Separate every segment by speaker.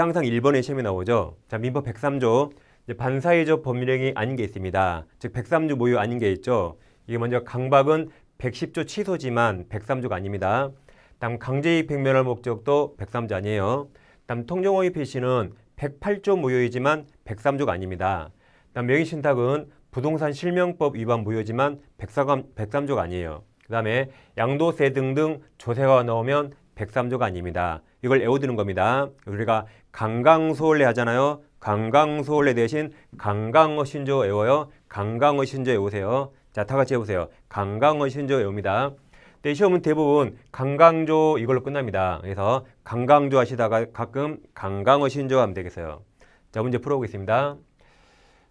Speaker 1: 이게 항상 1번의 시험에 나오죠. 자, 민법 103조 이제 반사회적 법률행위 아닌 게 있습니다. 즉 103조 모유 아닌 게 있죠. 이게 먼저 강박은 110조 취소지만 103조가 아닙니다. 다음 강제입 백면할 목적도 103조 아니에요. 다음 통정호의 필시는 108조 무효이지만 103조가 아닙니다. 다음 명의신탁은 부동산 실명법 위반 무효지만 103, 103조가 아니에요. 그 다음에 양도세 등등 조세가 나오면 103조가 아닙니다. 이걸 외워두는 겁니다. 우리가 강강소월래 하잖아요. 강강소월래 대신 강강어 신조 외워요. 강강어 신조 외우세요. 자, 다 같이 해보세요. 강강어 신조 외웁니다. 근데 시험은 대부분 강강조 이걸로 끝납니다. 그래서 강강조 하시다가 가끔 강강어 신조 하면 되겠어요. 자, 문제 풀어보겠습니다.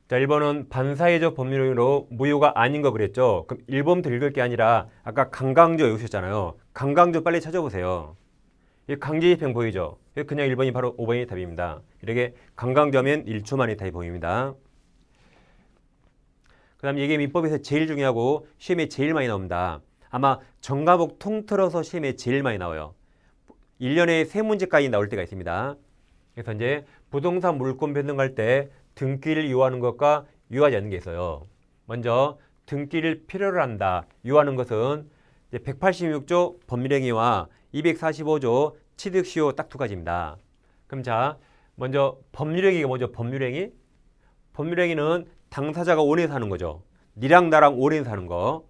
Speaker 1: 자, 1번은 반사회적 법률로 무효가 아닌 거 그랬죠? 그럼 1번부터 읽을 게 아니라 아까 강강조 외우셨잖아요. 강강조 빨리 찾아보세요. 이 강제집행 보이죠? 그냥 1번이 바로 5번이 답입니다. 이렇게 강강조하면 1초 만에 답이 보입니다. 그 다음 이게 민법에서 제일 중요하고 시험에 제일 많이 나옵니다. 아마 정과목 통틀어서 시험에 제일 많이 나와요. 1년에 세 문제까지 나올 때가 있습니다. 그래서 이제 부동산 물권 변동할 때 등기를 요하는 것과 요하지 않는 게 있어요. 먼저 등기를 필요로 한다. 요하는 것은 186조 법률행위와 245조 취득시효 딱 두 가지입니다. 그럼 자, 먼저 법률행위가 뭐죠? 법률행위? 법률행위는 당사자가 원해서 하는 거죠. 니랑 나랑 원해서 하는 거.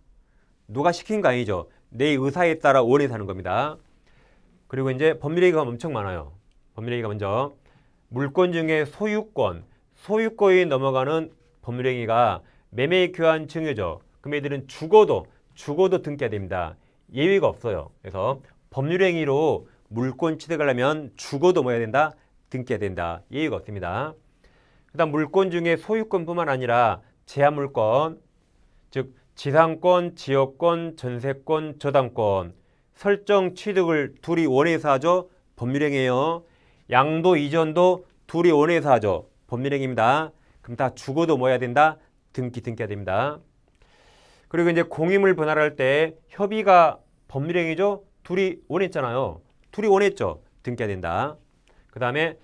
Speaker 1: 누가 시킨 거 아니죠. 내 의사에 따라 원해서 하는 겁니다. 그리고 이제 법률행위가 엄청 많아요. 법률행위가 먼저 물권 중에 소유권, 소유권이 넘어가는 법률행위가 매매 교환 증여죠. 그럼 얘들은 죽어도 죽어도 등기해야 됩니다. 예외가 없어요. 그래서 법률행위로 물권 취득하려면 죽어도 뭐 해야 된다? 등기해야 된다. 예외가 없습니다. 그 다음 물권 중에 소유권뿐만 아니라 제한물권, 즉 지상권, 지역권, 전세권, 저당권 설정 취득을 둘이 원해서 하죠. 법률행위예요. 양도 이전도 둘이 원해서 하죠. 법률행위입니다. 그럼 다 죽어도 뭐 해야 된다? 등기 등기해야 됩니다. 그리고 이제 공임을 분할할 때 협의가 법률행위죠. 둘이 원했잖아요. 둘이 원했죠. 등기해야 된다. 그 다음에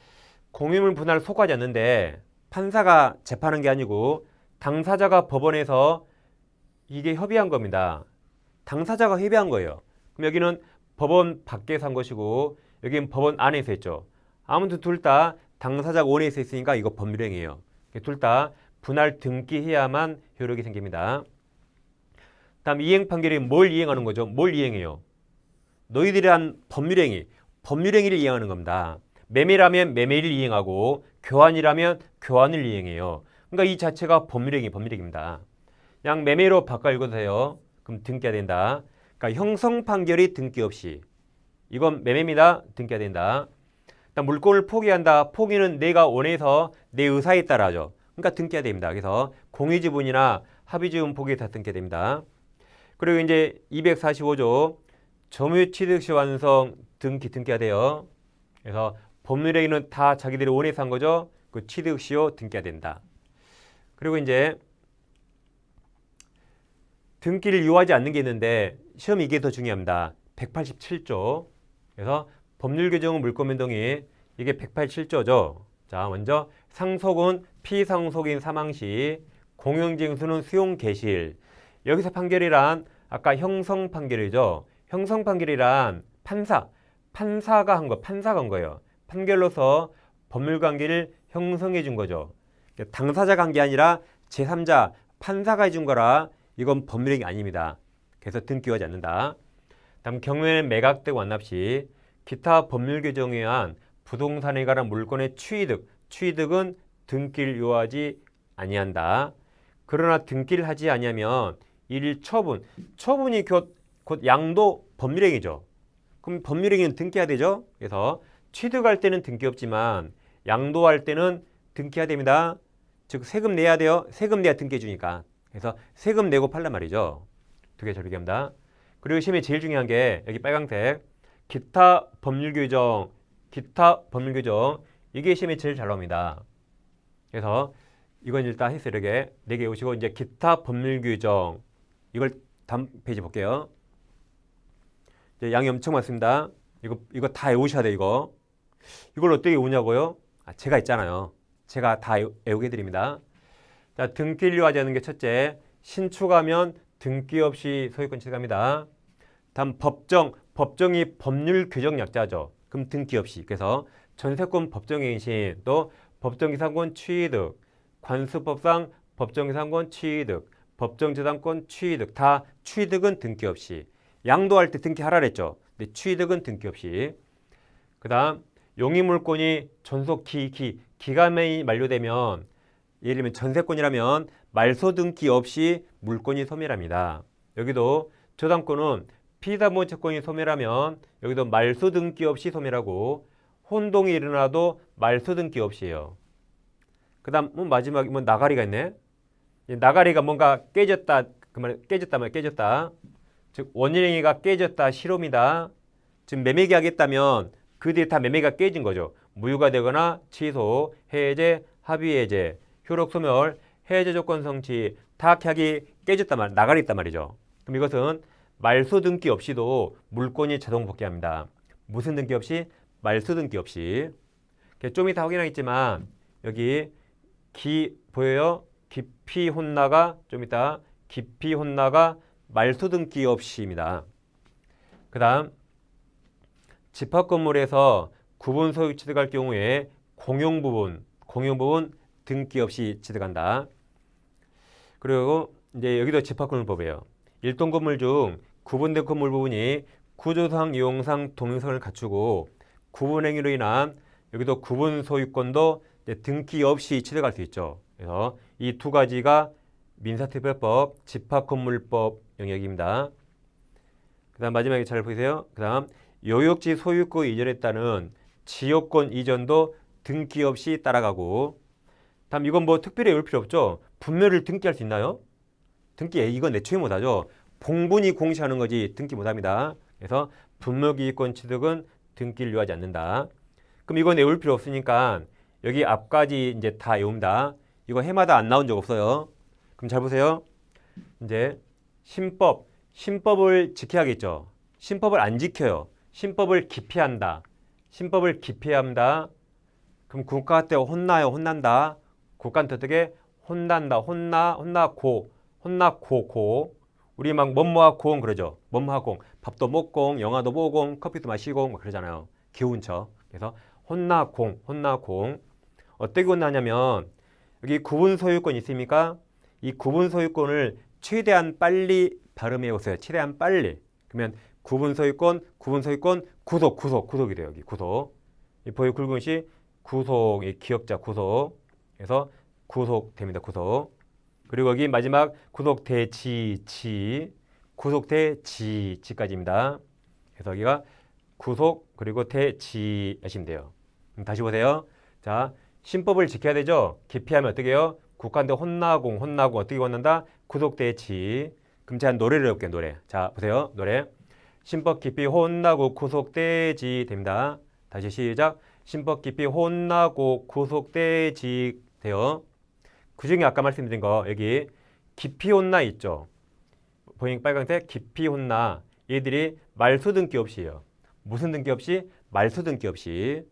Speaker 1: 공임을 분할 속하지 않는데 판사가 재판한 게 아니고 당사자가 법원에서 이게 협의한 겁니다. 당사자가 협의한 거예요. 그럼 여기는 법원 밖에서 한 것이고 여기는 법원 안에서 했죠. 아무튼 둘 다 당사자가 원해서 했으니까 이거 법률행위예요. 둘 다 분할 등기해야만 효력이 생깁니다. 다음 이행 판결이 뭘 이행하는 거죠? 뭘 이행해요? 너희들이 한 법률행위, 법률행위를 이행하는 겁니다. 매매라면 매매를 이행하고 교환이라면 교환을 이행해요. 그러니까 이 자체가 법률행위, 법률행위입니다. 그냥 매매로 바꿔 읽어주세요. 그럼 등기해야 된다. 그러니까 형성 판결이 등기 없이 이건 매매입니다. 등기해야 된다. 일단 물건을 포기한다. 포기는 내가 원해서 내 의사에 따라죠. 그러니까 등기해야 됩니다. 그래서 공유지분이나 합의지분 포기 다 등기해야 됩니다. 그리고 이제 245조 점유취득시 완성 등기 등기해야 돼요. 그래서 법률행위는 다 자기들이 원해서 한 거죠. 그 취득시효 등기해야 된다. 그리고 이제 등기를 요하지 않는 게 있는데 시험 이게 더 중요합니다. 187조. 그래서 법률 규정은 물권 변동이 이게 187조죠. 자, 먼저 상속은 피상속인 사망 시 공영징수는 수용 개실. 여기서 판결이란 아까 형성 판결이죠. 형성 판결이란 판사, 판사가 한 거, 판사가 한 거예요. 판결로서 법률 관계를 형성해 준 거죠. 당사자가 한게 아니라 제3자 판사가 해준 거라 이건 법률행위 아닙니다. 그래서 등기하지 않는다. 다음 경매는 매각되고 완납 시 기타 법률 규정에 의한 부동산에 관한 물건의 취득, 취득은 등기를 요하지 아니한다. 그러나 등기를 하지 아니하면 일 처분, 처분이 곧, 곧 양도 법률행위죠. 그럼 법률행위는 등기해야 되죠. 그래서 취득할 때는 등기 없지만 양도할 때는 등기해야 됩니다. 즉 세금 내야 돼요. 세금 내야 등기해 주니까. 그래서 세금 내고 팔란 말이죠. 두개 저렇게 합니다. 그리고 시험에 제일 중요한 게 여기 빨강색 기타 법률 규정, 기타 법률 규정 이게 시험에 제일 잘 나옵니다. 그래서 이건 일단 했어요. 이렇게 네개 오시고 이제 기타 법률 규정 이걸 다음 페이지 볼게요. 양이 엄청 많습니다. 이거 이거 다 외우셔야 돼 이거. 이걸 어떻게 외우냐고요? 아, 제가 있잖아요. 제가 다 외우- 외우게 드립니다. 자, 등기를 유하자는 게 첫째. 신축하면 등기 없이 소유권 취득합니다. 다음 법정, 법정이 법률 규정 약자죠. 그럼 등기 없이. 그래서 전세권 법정행신 또 법정기상권 취득, 관수법상 법정기상권 취득, 법정재산권 취득 다 취득은 등기 없이. 양도할 때 등기 하라 그랬죠. 근데 취득은 등기 없이. 그다음 용의물권이 전속 기, 기, 기간이 만료되면 예를 들면 전세권이라면 말소 등기 없이 물권이 소멸합니다. 여기도 저당권은 피담보 채권이 소멸하면 여기도 말소 등기 없이 소멸하고 혼동이 일어나도 말소 등기 없이에요. 그 다음 뭐 마지막 뭐 나가리가 있네. 이 나가리가 뭔가 깨졌다 그말 깨졌다 말 깨졌다. 즉 원인행위가 깨졌다 실험이다. 지금 매매 계약했다면 그 뒤에 다 매매가 깨진 거죠. 무효가 되거나 취소, 해제, 합의 해제, 효력 소멸, 해제 조건 성취, 다 계약이 깨졌단 말, 나가리 있단 말이죠. 그럼 이것은 말소 등기 없이도 물권이 자동 복귀합니다. 무슨 등기 없이? 말소 등기 없이. 좀 이따 확인하겠지만 여기 기 보여요? 깊이 혼나가 좀 이따 깊이 혼나가 말소 등기 없이입니다. 그 다음 집합 건물에서 구분 소유 취득할 경우에 공용 부분, 공용 부분 등기 없이 취득한다. 그리고 이제 여기도 집합 건물법이에요. 일동 건물 중 구분된 건물 부분이 구조상, 이용상 동일성을 갖추고 구분 행위로 인한 여기도 구분 소유권도 등기 없이 취득할 수 있죠. 그래서 이 두 가지가 민사특별법, 집합건물법 영역입니다. 그 다음 마지막에 잘 보세요. 그 다음 요역지 소유권 이전했다는 지역권 이전도 등기 없이 따라가고 다음 이건 뭐 특별히 외울 필요 없죠. 분묘를 등기할 수 있나요? 등기 이건 내초에 못하죠. 봉분이 공시하는 거지 등기 못합니다. 그래서 분묘기득권 취득은 등기를 요하지 않는다. 그럼 이건 외울 필요 없으니까 여기 앞까지 이제 다 외웁니다. 이거 해마다 안 나온 적 없어요. 그럼 잘 보세요. 이제 신법, 신법을 지켜야겠죠. 신법을 안 지켜요. 신법을 기피한다. 신법을 기피합니다. 그럼 국가 때 혼나요, 혼난다. 국가한테 어떻게 혼난다, 혼나, 혼나고, 혼나고, 고. 우리 막 뭐뭐하 공 그러죠. 뭐뭐하 공. 밥도 먹고, 영화도 보고, 커피도 마시고, 막 그러잖아요. 기운 척. 그래서 혼나공, 혼나공. 어떻게 혼나냐면 여기 구분 소유권 있습니까? 이 구분 소유권을 최대한 빨리 발음해 오세요. 최대한 빨리. 그러면 구분 소유권, 구분 소유권, 구속, 구속, 구속이 돼요. 여기 구속. 이 보유 굵은 시 구속, 이 기억자 구속. 그래서 구속됩니다. 구속. 그리고 여기 마지막 구속 대 지, 지. 구속 대 지, 지까지입니다. 그래서 여기가 구속 그리고 대 지 하시면 돼요. 다시 보세요. 자, 신법을 지켜야 되죠. 기피하면 어떻게 해요? 국가인데 혼나공, 혼나공 어떻게 혼난다? 구속 대지. 그럼 제가 노래를 해볼게요. 노래. 자, 보세요. 노래. 신법 깊이 혼나고 구속되지 됩니다. 다시 시작. 신법 깊이 혼나고 구속되지 돼요. 그 중에 아까 말씀드린 거 여기 깊이 혼나 있죠. 보잉 빨간색 깊이 혼나 얘들이 말소 등기 없이에요. 무슨 등기 없이? 말소 등기 없이.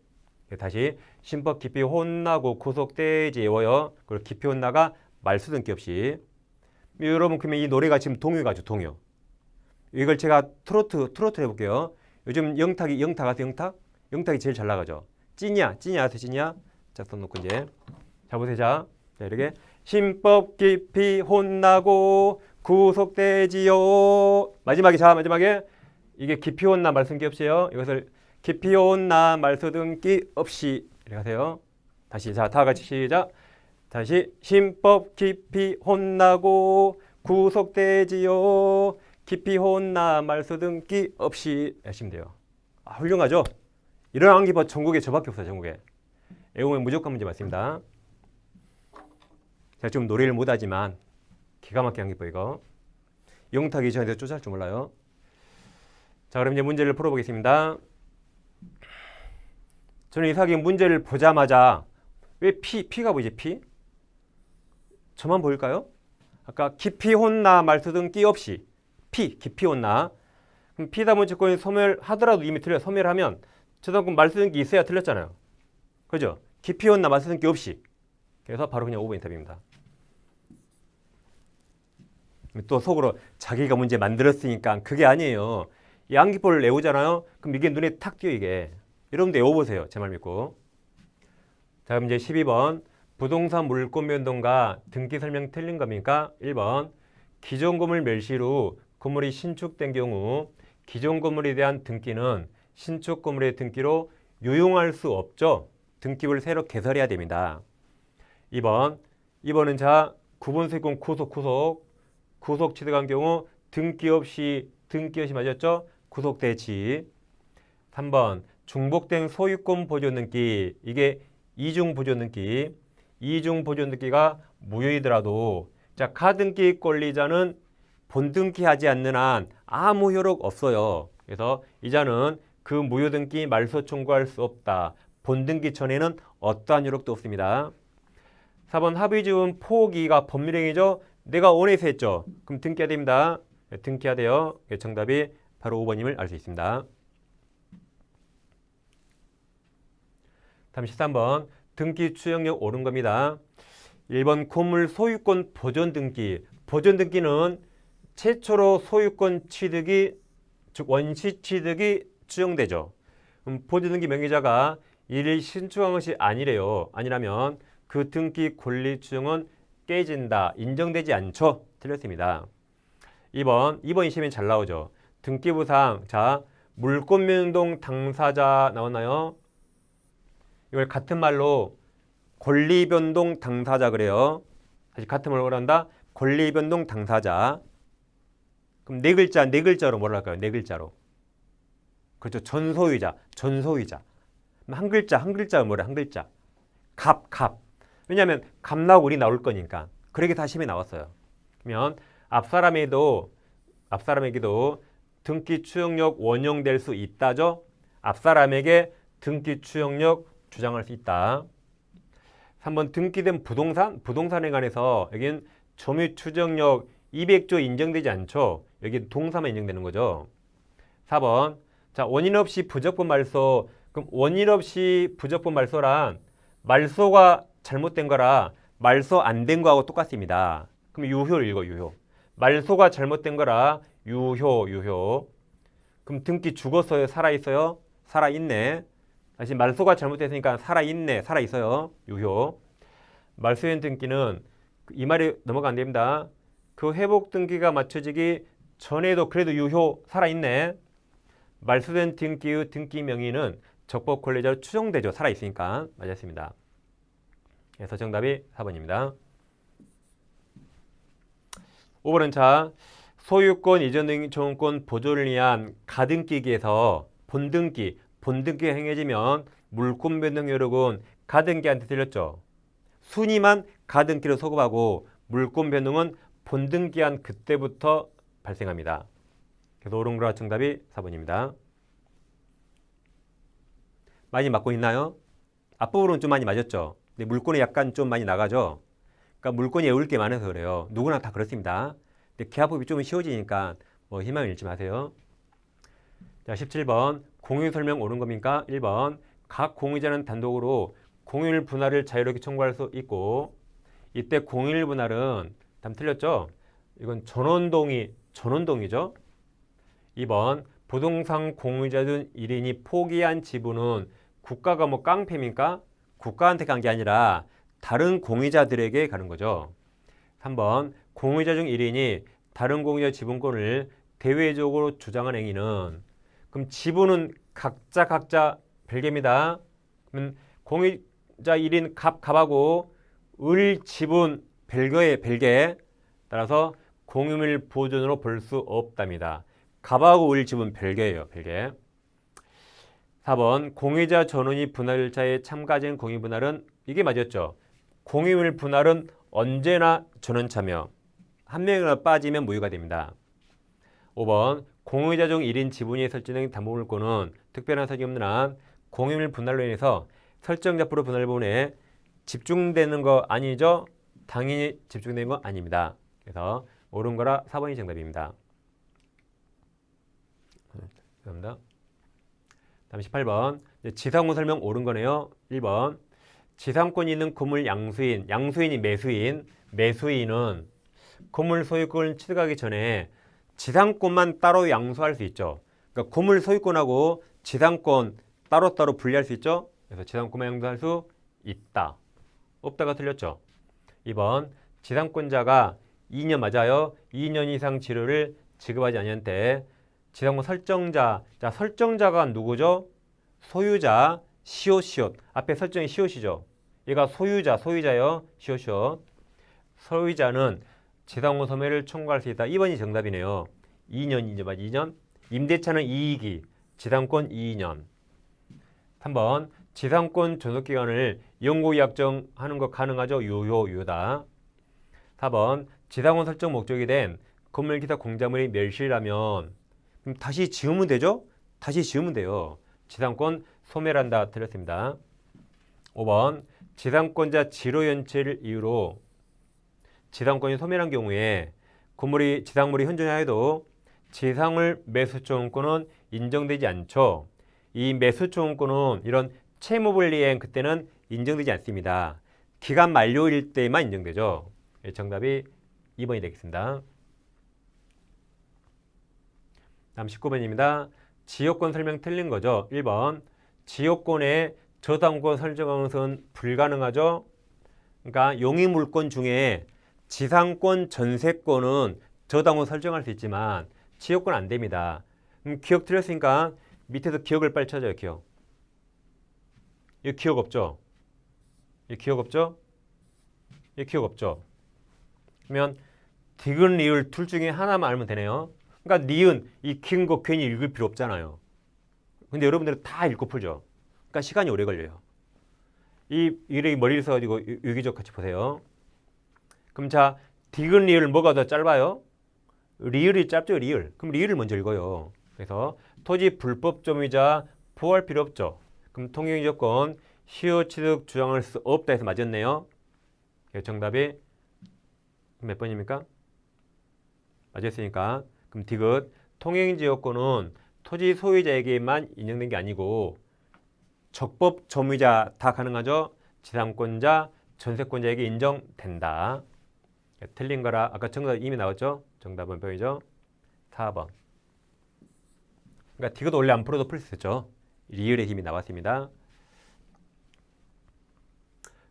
Speaker 1: 다시 신법 깊이 혼나고 구속되지 외워요. 그리고 깊이 혼나가 말소 등기 없이. 여러분 그러면 이 노래가 지금 동요가죠 동요. 이걸 제가 트로트 트로트 해볼게요. 요즘 영탁이 영탁 아세요 영탁? 영탁이 제일 잘 나가죠. 찐이야 찐이 아세요 찐이야? 자 써놓고 이제 자 보세요 자, 자 이렇게 신법 깊이 혼나고 구속되지요. 마지막에 자 마지막에 이게 깊이 혼나 말씀 기 없이요. 이것을 깊이 혼나 말소 등기 없이 이렇게 하세요. 다시 자 다 같이 시작. 다시 신법 깊이 혼나고 구속되지요. 깊이 혼나 말소 등기 없이 하시면 돼요. 아, 훌륭하죠? 이런 암기법 전국에 저밖에 없어요. 전국에. 외우면 무조건 문제 맞습니다. 제가 좀 노래를 못하지만 기가 막히게 암기법 이거. 영탁이 저한테 쫓아할 줄 몰라요. 자 그럼 이제 문제를 풀어보겠습니다. 저는 이사기 문제를 보자마자 왜 피, 피가 보이지 피? 저만 보일까요? 아까 깊이 혼나 말소 등기 없이 피, 깊이 혼나 그럼 피다문 채권이 소멸하더라도 이미 틀려 소멸하면 저당권 말소 등기 있어야 틀렸잖아요. 그죠? 기피원 남아서 등기 없이. 그래서 바로 그냥 5번 답입니다. 또 속으로 자기가 문제 만들었으니까 그게 아니에요. 양기포를 내오잖아요. 그럼 이게 눈에 탁 띄어 이게. 여러분들 외워보세요. 제 말 믿고. 자 그럼 이제 12번 부동산 물권 변동과 등기 설명 틀린 겁니까? 1번 기존 건물 멸실 후 건물이 신축된 경우 기존 건물에 대한 등기는 신축 건물의 등기로 유용할 수 없죠. 등기부를 새로 개설해야 됩니다. 2번 2번은 자 구분 세권 구속 구속 구속 취득한 경우 등기 없이 등기 없이 맞았죠? 구속 대치 3번 중복된 소유권 보존 등기 이게 이중 보존 등기 이중 보존 등기가 무효이더라도 자 가등기 권리자는 본등기하지 않는 한 아무 효력 없어요. 그래서 이자는 그 무효 등기 말소 청구할 수 없다. 본등기 전에는 어떠한 효력도 없습니다. 4번 합의지원 포기가 법률행위죠. 내가 원해서 했죠. 그럼 등기해야 됩니다. 네, 등기해야 돼요. 네, 정답이 바로 5번임을 알 수 있습니다. 다음 13번 등기 추정력 옳은 겁니다. 1번 건물 소유권 보존 등기. 보존 등기는 최초로 소유권 취득이 즉 원시 취득이 추정되죠. 음, 보존 등기 명의자가 이를 신축한 것이 아니래요. 아니라면 그 등기 권리 추정은 깨진다. 인정되지 않죠. 틀렸습니다. 2번 2번 시면 잘 나오죠. 등기부상 자 물권 변동 당사자 나왔나요? 이걸 같은 말로 권리 변동 당사자 그래요. 다시 같은 말로 한다. 권리 변동 당사자. 그럼 네 글자 네 글자로 뭐라 할까요? 네 글자로. 그렇죠. 전소유자, 전소유자. 한 글자 한 글자로 뭐래? 한 글자. 갑, 갑. 왜냐하면 우리 나올 거니까. 그러게 다 심에 나왔어요. 그러면 앞 사람에도 앞 사람에게도 등기 추정력 원용될 수 있다죠. 앞 사람에게 등기 추정력 주장할 수 있다. 3번 등기된 부동산, 부동산에 관해서 여기는 점유 추정력 200조 인정되지 않죠. 여기 동사만 인정되는 거죠. 4번 자 원인 없이 부적법 말소 그럼 원인 없이 부적법 말소란 말소가 잘못된 거라 말소 안 된 거하고 똑같습니다. 그럼 유효를 읽어 유효. 말소가 잘못된 거라 유효 유효. 그럼 등기 죽었어요? 살아 있어요? 살아 있네. 다시 말소가 잘못됐으니까 살아 있네. 살아 있어요. 유효. 말소인 등기는 이 말이 넘어가 안 됩니다. 그 회복 등기가 맞춰지기 전에도 그래도 유효 살아 있네. 말소된 등기의 등기 명의는 적법 권리자로 추정되죠. 살아 있으니까 맞았습니다. 그래서 정답이 4번입니다. 5번은 자 소유권 이전 등 정권 보존을 위한 가등기기에서 본등기 본등기 행해지면 물권 변동 요력은 가등기한테 들렸죠. 순위만 가등기로 소급하고 물권 변동은 본등기한 그때부터 발생합니다. 그래서 옳은 거라 정답이 4번입니다. 많이 맞고 있나요? 앞부분은 좀 많이 맞았죠. 근데 물권이 약간 좀 많이 나가죠. 그러니까 물건이 외울 게 많아서 그래요. 누구나 다 그렇습니다. 근데 계약법이 좀 쉬워지니까 뭐 희망을 잃지 마세요. 자, 17번 공유 설명 옳은 겁니까? 1번 각 공유자는 단독으로 공유일 분할을 자유롭게 청구할 수 있고 이때 공유일 분할은 답 틀렸죠? 이건 전원동의 전원동이죠. 2번 부동산 공유자 중 1인이 포기한 지분은 국가가 뭐 깡패입니까? 국가한테 간 게 아니라 다른 공유자들에게 가는 거죠. 3번 공유자 중 1인이 다른 공유자 지분권을 대외적으로 주장한 행위는 그럼 지분은 각자 각자 별개입니다. 그러면 공유자 1인 갑 갑하고 을 지분 별개의 별개 따라서 공유물 보존으로 볼 수 없답니다. 갑하고 을 지분 별개예요. 별개. 4번 공유자 전원이 분할자에 참가된 공유 분할은 이게 맞았죠. 공유물 분할은 언제나 전원 참여. 한 명이나 빠지면 무효가 됩니다. 5번 공유자 중 1인 지분이 설정된 담보물권은 특별한 사정이 없는 한 공유물 분할로 인해서 설정자포로 분할 부분에 집중되는 거 아니죠? 당연히 집중된 거 아닙니다. 그래서 옳은 거라 4번이 정답입니다. 감사합니다. 다음 18번 지상무 설명 옳은 거네요. 1번 지상권이 있는 건물 양수인, 양수인이 매수인, 매수인은 건물 소유권을 취득하기 전에 지상권만 따로 양수할 수 있죠. 그러니까 건물 소유권하고 지상권 따로따로 분리할 수 있죠. 그래서 지상권만 양수할 수 있다. 없다가 틀렸죠. 2번 지상권자가 2년 맞아요. 2년 이상 치료를 지급하지 않는데 지상권 설정자, 자 설정자가 누구죠? 소유자, 시옷시옷. 앞에 설정이 시옷이죠. 얘가 소유자, 소유자요. 시옷시옷. 소유자는 지상권 소매를 청구할 수 있다. 2번이 정답이네요. 2년, 2년, 맞 2년. 임대차는 이익이, 지상권 2년. 3번 지상권 존속 기간을 연고 약정하는 거 가능하죠? 유효, 유효다. 4번 지상권 설정 목적이 된 건물 기타 공작물이 그럼 다시 지으면 되죠? 다시 지으면 돼요. 지상권 소멸한다 틀렸습니다. 5번 지상권자 지로 연체를 이유로 지상권이 소멸한 경우에 건물이 지상물이 현존하여도 지상을 매수초원권은 인정되지 않죠. 이 매수초원권은 이런 채무불이행 그때는 인정되지 않습니다. 기간 만료일 때만 인정되죠. 예, 정답이 2번이 되겠습니다. 다음 19번입니다. 지역권 설명 틀린 거죠. 1번 지역권의 저당권 설정하는 것은 불가능하죠. 그러니까 용의 물권 중에 지상권, 전세권은 저당권 설정할 수 있지만 지역권 안 됩니다. 그럼 기억 틀렸으니까 밑에서 기억을 빨리 찾아요. 기억. 이 기억 없죠? 이 기억 없죠? 이 기억 없죠? 그러면 디귿, 리을 둘 중에 하나만 알면 되네요. 그러니까 니은 이 긴 거 괜히 읽을 필요 없잖아요. 근데 여러분들은 다 읽고 풀죠. 그러니까 시간이 오래 걸려요. 이 머리를 써가지고 유- 유기적 같이 보세요. 그럼 자 디귿 리을 뭐가 더 짧아요? 리을이 짧죠 리을. 그럼 리을을 먼저 읽어요. 그래서 토지 불법 점유자 포할 필요 없죠. 그럼 통행 조건 시효 취득 주장할 수 없다 해서 맞았네요. 그래서 정답이 몇 번입니까? 맞았으니까 그럼 디귿 통행지 요건은 토지 소유자에게만 인정된 게 아니고 적법 점유자 다 가능하죠. 지상권자, 전세권자에게 인정된다. 틀린 거라 아까 정답 이미 나왔죠? 정답은 보이죠? 4번. 그러니까 디귿 원래 안 풀어도 풀 수 있죠. 리을의 힘이 나왔습니다.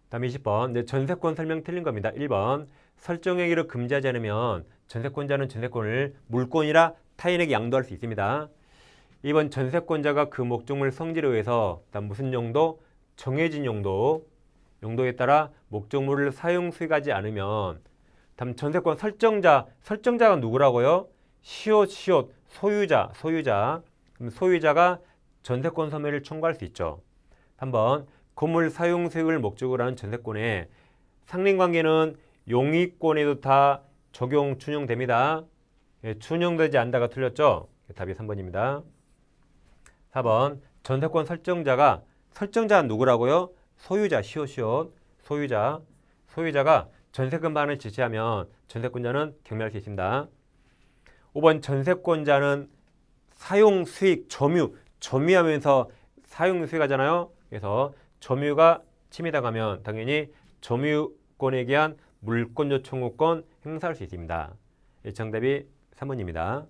Speaker 1: 다음 20번. 네, 전세권 설명 틀린 겁니다. 1번. 설정행위를 금지하지 않으면 전세권자는 전세권을 물권이라 타인에게 양도할 수 있습니다. 2번 전세권자가 그 목적물 성질에 의해서 무슨 용도? 정해진 용도. 용도에 따라 목적물을 사용 수익하지 않으면 다음 전세권 설정자. 설정자가 누구라고요? 시옷 시옷 소유자 소유자. 그럼 소유자가 전세권 소멸을 청구할 수 있죠. 3번 건물 사용 수익을 목적으로 하는 전세권에 상린 관계는 용의권에도 다 적용 준용됩니다. 예, 준용되지 않다가 틀렸죠? 답이 3번입니다. 4번 전세권 설정자가 설정자는 누구라고요? 소유자 시옷시옷 소유자 소유자가 전세금 반을 지시하면 전세권자는 경멸할 수 있습니다. 5번 전세권자는 사용 수익 점유 점유하면서 사용 수익하잖아요. 그래서 점유가 침해당하면 당연히 점유권에 대한 물권조 청구권 행사할 수 있습니다. 이 정답이 3번입니다.